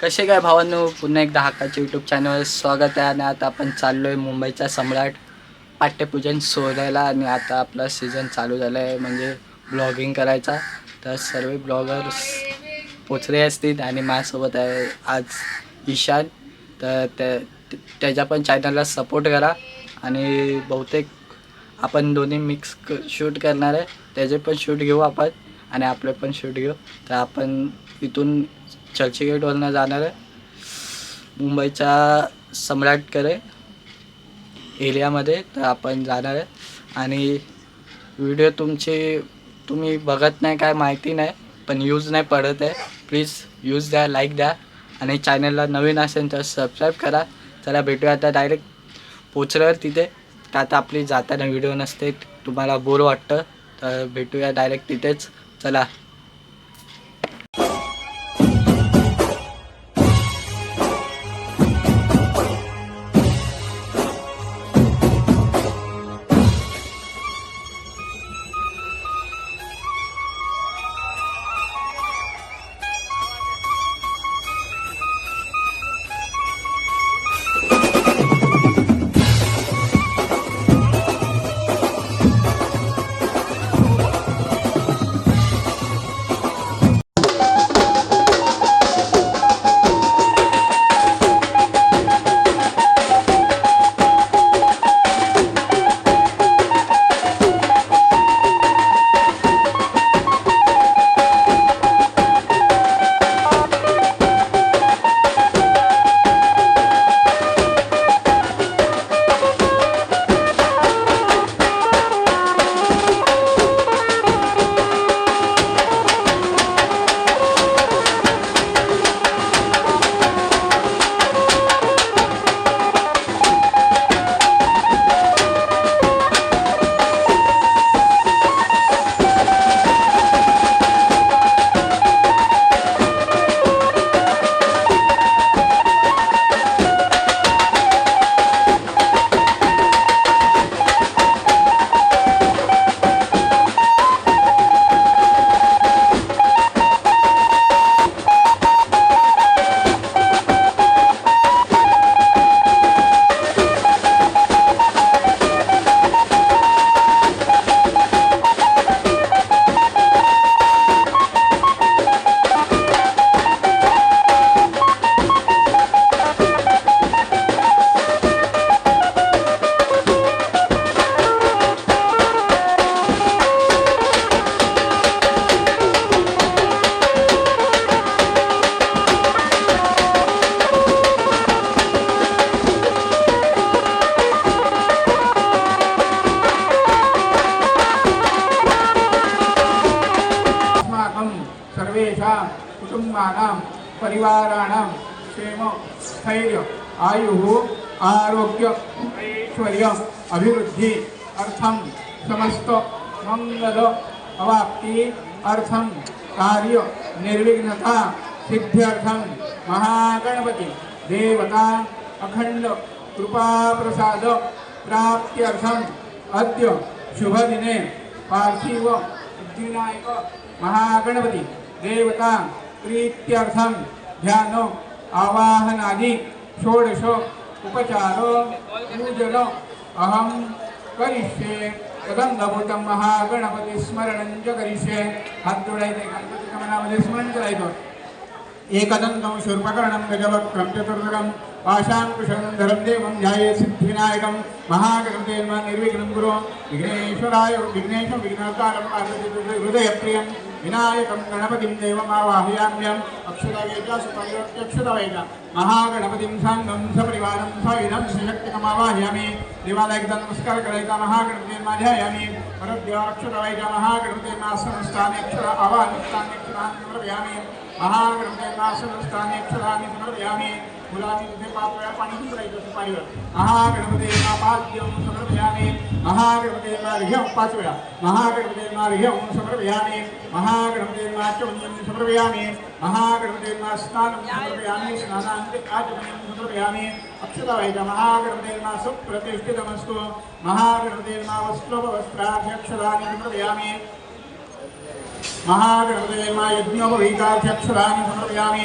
कसे काय भावांनो? पुन्हा एकदा हाकाचे यूट्यूब चॅनलवर स्वागत आहे आणि आता आपण चाललो आहे मुंबईचा सम्राट पाठ्यपूजन सोडायला आणि आता आपला सीझन चालू झाला आहे म्हणजे ब्लॉगिंग करायचा. तर सर्व ब्लॉगर्स पोचले असतील आणि माझ्यासोबत आहे आज ईशान. तर त्या त्याच्या पण चॅनलला सपोर्ट करा आणि बहुतेक आपण दोन्ही मिक्स क शूट करणार आहे. त्याचे पण शूट घेऊ आपण. आणि आपले पण शूट घेऊ. तर आपण इथून चर्चगेटवरनं जाणार आहे. मुंबईच्या सम्राटकडे एरियामध्ये तर आपण जाणार आहे. आणि व्हिडिओ तुमचे तुम्ही बघत नाही काय माहिती नाही पण यूज नाही पडत आहे. प्लीज यूज द्या लाईक द्या. आणि चॅनलला नवीन असेल तर सबस्क्राईब करा. चला भेटूया आता डायरेक्ट पोचल्यावर तिथे. तर आता आपली जाताना व्हिडिओ नसते तुम्हाला बोर वाटतं तर भेटूया डायरेक्ट तिथेच. चला कुटुम्बानां, परिवाराणां क्षेम, स्थैर्य, आयुः, आरोग्य, ऐश्वर्य, अभिवृद्धि, अर्थं, समस्त मंगल अवाप्ति, अर्थं, कार्य, निर्विघ्नता, सिद्ध्यर्थं, महागणपति, देवता अखंड कृपाप्रसाद प्राप्त्यर्थम् अद्य, शुभदिने, पार्थिव सिद्धिविनायक महागणपती, देवता प्रीत्यर्थं ध्यानो आवाहनादि षोडश उपचारो पूजनो। अहं करिष्ये कदंगभूतं महागणपती स्मरणं च करिष्ये। हात जोडायचे गणपतीच्या मनामध्ये स्मरण करायचं एकदन्तं शूर्पकर्णं गजवक्रं चतुर्दकं पाशाङ्कुशं धरं देवं ध्याये सिद्धिविनायकं महागणपते निर्विघ्नं गुरु विघ्नेश्वराय विघ्नेश विघ्नकारं पार्वती हृदयप्रियं विनायकं गणपतिं देवमावाहयाम्यम् अक्षुतवे च सुप्रयोक्त्यक्षुतवे च महागणपतिं साङ्गं सपरिवारं सविधं श्रीशक्तिकमावाहयामि देवालयगता नमस्कार करायचा महागणपतीर्माध्यायामी परद्याक्षुतवे च महागणपतीर्मासनस्थानेक्षुर आवाहनस्थानेक्षुरान् समर्पयामि महागणपतीर्मासनस्थानेक्षुरान् समर्पयामि फुलांनी तिथे पाच वेळा पाणी उतरायचं सुपारीवर महागणपतींना पाद्यं समर्पयामि महागणपतींना अर्घ्यं पाच वेळा. महागणपतींना अर्घ्यं समर्पयामि महागणपतींना चवन्यं समर्पयामि महागणपतींना स्नानं समर्पयामि स्नानान्ते आचमनं समर्पयामि अक्षतावैजा महागणपतींना सुप्रतिष्ठितमस्तु महागणपतींना वस्त्रवस्त्राभ्यक्षराणि समर्पयामि महागणपते मा यज्ञोपवीतार्थ्यक्षराणि समर्पयामि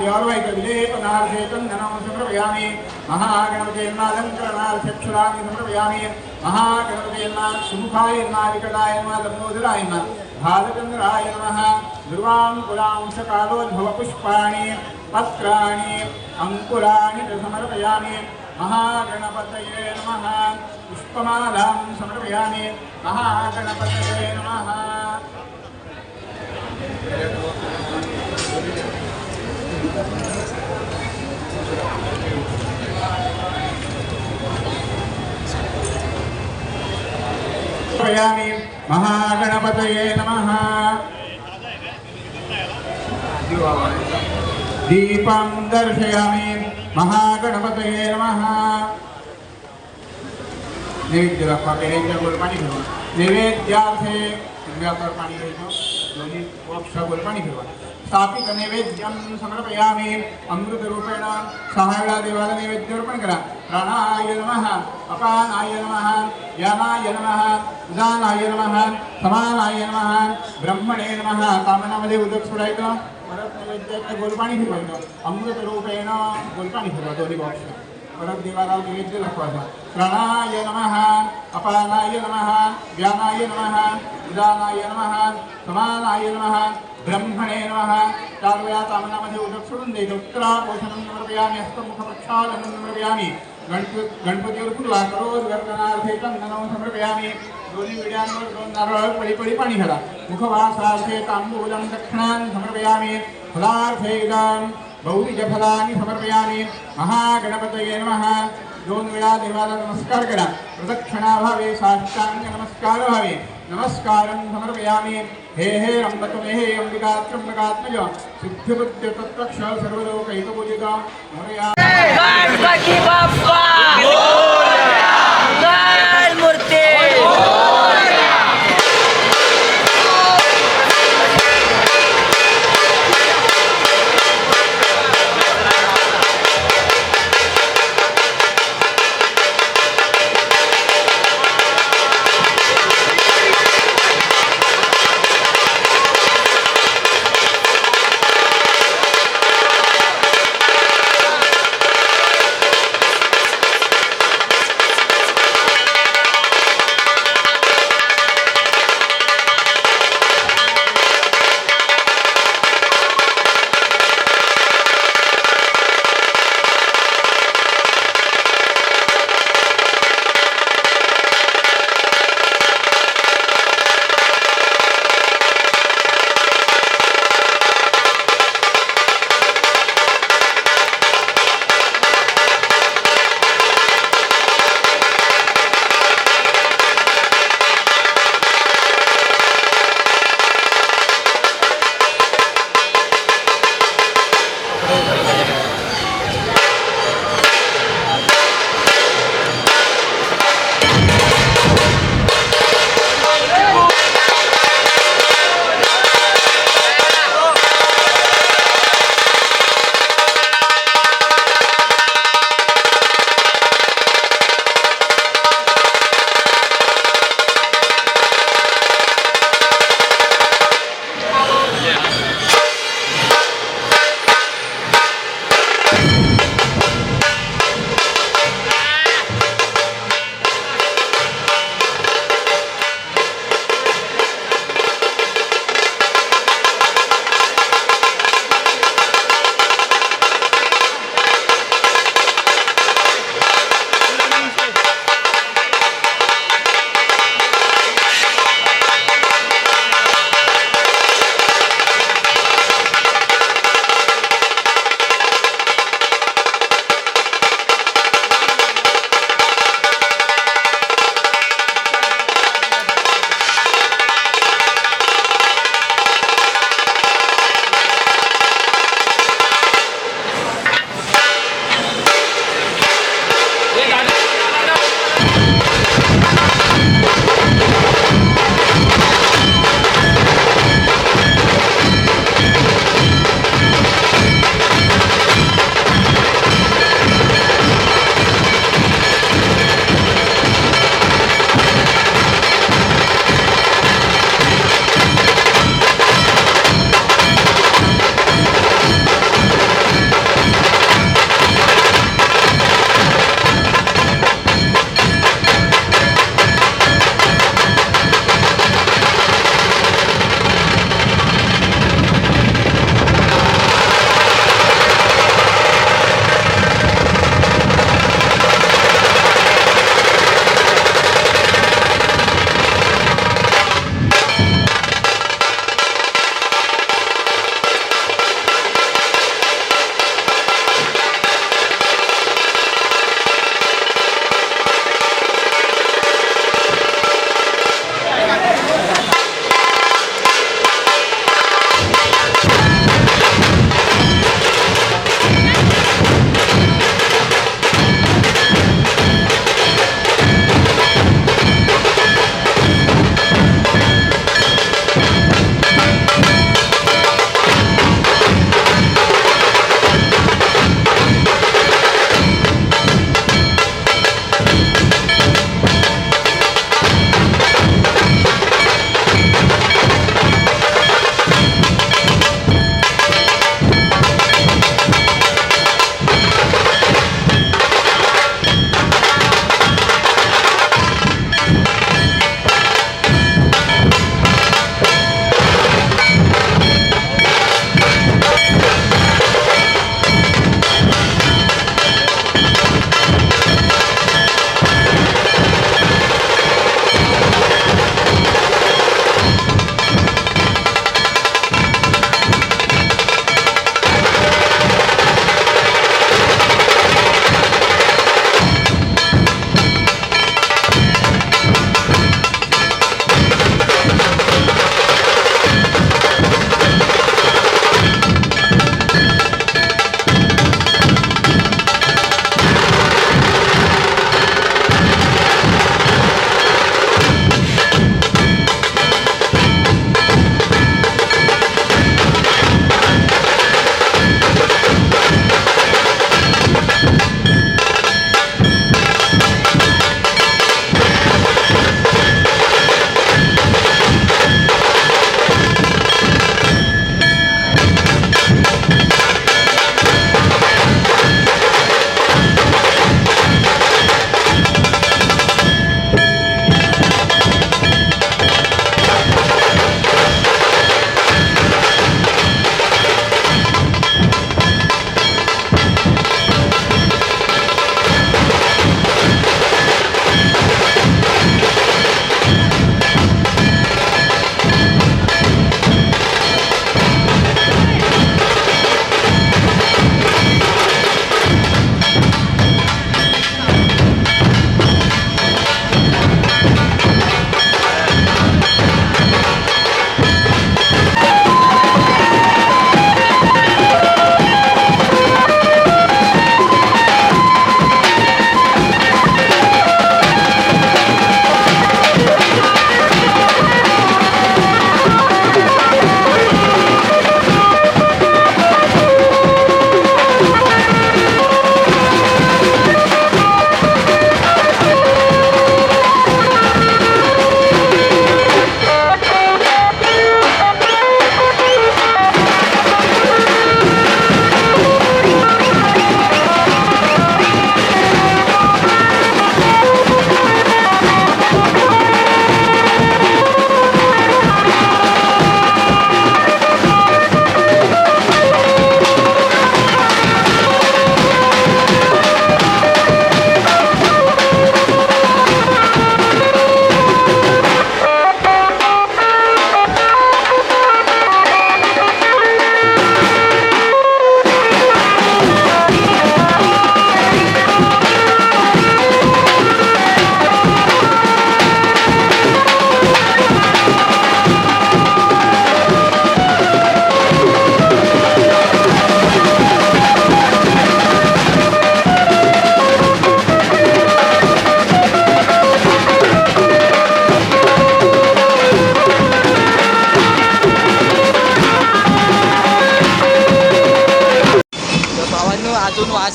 देवालयकविलेपनार्थे चन्दनं समर्पयामि। महागणपते मा अलङ्करणार्थ्यक्षराणि समर्पयामि। महागणपते मा सुमुखाय मा विकटाय मा लम्बोदराय मा भालचन्द्राय नमः ध्रुवाङ्कुरांशकालोद्भवपुष्पाणि पत्राणि अङ्कुराणि च समर्पयामि। महागणपतये नमः। पुष्पमालां समर्पयामि। महागणपतये नमः। समर्पयामि महागणपतये नमः दीपं दर्शयामि महागणपतये नमः नैवेद्य दाखवा नैवेद्यावर पाणी दोन्ही पाणी फिरवा स्थापित नैवेद्यं समर्पयामि अमृतरूपेण सहा देवाला नैवेद्य अर्पण करा प्राणाय नमः अपानाय नमः यानाय नमः उदानाय नमः समानाय नमः ब्रह्मणे नमः कामनामध्ये उदक सोडायचं परत नैवेद्याचं गोलपाणी फिरवायचं अमृतरूपेण गोलपाणी फिरवा दोन्ही बॉक्स परत देवाला नैवेद्य दाखवायचा प्राणाय नमः अपानाय नमः व्यानाय नमः उदानाय नमः समानाय नमः ब्रह्मणे नमः। चार वेळा कामनामध्ये उदक सोडून द्यायचं उत्तरा पोषणं समर्पयामि हस्तमुख प्रक्षालनं समर्पयामि। गणपती गणपतीवर फुलवा करोज गर्दनार्थे चंदनं समर्पयामि। दोन्ही विड्यांवर दोन नारळ पळी पळी पाणी घाला मुखवासार्थे तांबूलं दक्षिणान् समर्पयामि। फलार्थे इदं बहुविधफलानि समर्पयामि। महागणपतये नमः। दोन वेळा देवाला नमस्कार करा। प्रदक्षिणाभावे साष्टांग नमस्कार भावे। नमस्कारं समर्पयामि। हे हे अम्बकमे हे अंबिका त्र्यंबकात्मज। सिद्धिबुद्ध तत्पक्ष सर्वलोकैकपूजिता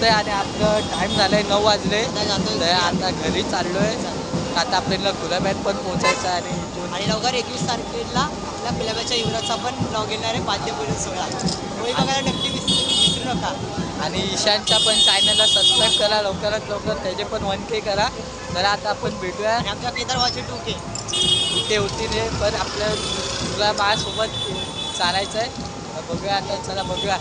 वाजतंय आणि आपलं टाईम झालंय नऊ वाजले. तर आता घरी चाललोय. आता आपल्याला गुलाबॅट पण पोचायचं आहे. आणि आणि लवकर एकवीस तारखेला आपल्या गुलाबाच्या युवराचा पण ब्लॉग येणार आहे. पाद्यपूजन सोहळा होळी बघायला नक्की विसरू नका. आणि ईशानच्या पण चॅनलला सबस्क्राईब करा. लवकरात लवकर त्याचे पण वन के करा. तर आता आपण भेटूया. आमच्या केदारवाचे टू के इथे होती रे पण आपल्या तुला माझ्यासोबत चालायचं आहे बघूया आता चला बघूया.